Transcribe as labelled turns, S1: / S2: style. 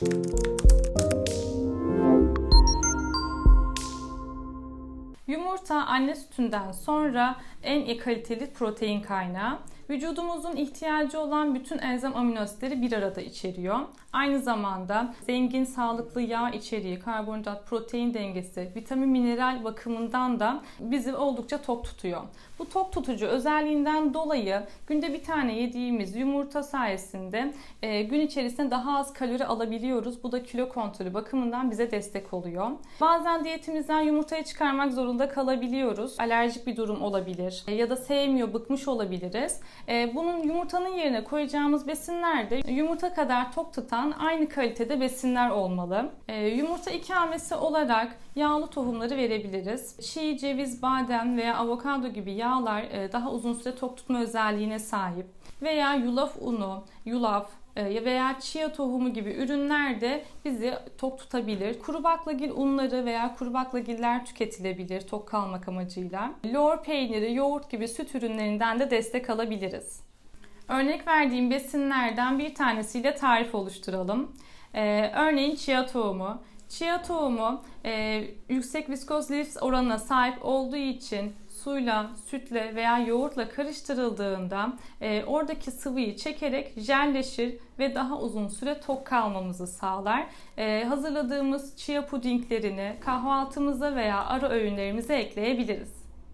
S1: Música Yumurta anne sütünden sonra en kaliteli protein kaynağı. Vücudumuzun ihtiyacı olan bütün enzim amino asitleri bir arada içeriyor. Aynı zamanda zengin sağlıklı yağ içeriği, karbonhidrat, protein dengesi, vitamin mineral bakımından da bizi oldukça tok tutuyor. Bu tok tutucu özelliğinden dolayı günde bir tane yediğimiz yumurta sayesinde e, gün içerisinde daha az kalori alabiliyoruz. Bu da kilo kontrolü bakımından bize destek oluyor. Bazen diyetimizden yumurtayı çıkarmak zorunda kalabiliyoruz. Alerjik bir durum olabilir e, ya da sevmiyor, bıkmış olabiliriz. E, bunun yumurtanın yerine koyacağımız besinler de yumurta kadar tok tutan aynı kalitede besinler olmalı. E, yumurta ikamesi olarak yağlı tohumları verebiliriz. Çiğ, ceviz, badem veya avokado gibi yağlar daha uzun süre tok tutma özelliğine sahip. Veya yulaf unu, yulaf, veya chia tohumu gibi ürünler de bizi tok tutabilir. Kuru baklagil unları veya kuru baklagiller tüketilebilir tok kalmak amacıyla. Lor peyniri, yoğurt gibi süt ürünlerinden de destek alabiliriz. Örnek verdiğim besinlerden bir tanesiyle tarif oluşturalım. Ee, örneğin chia tohumu. Chia tohumu e, yüksek viskoz lif oranına sahip olduğu için suyla, sütle veya yoğurtla karıştırıldığında e, oradaki sıvıyı çekerek jelleşir ve daha uzun süre tok kalmamızı sağlar. E, hazırladığımız chia pudinglerini kahvaltımıza veya ara öğünlerimize ekleyebiliriz.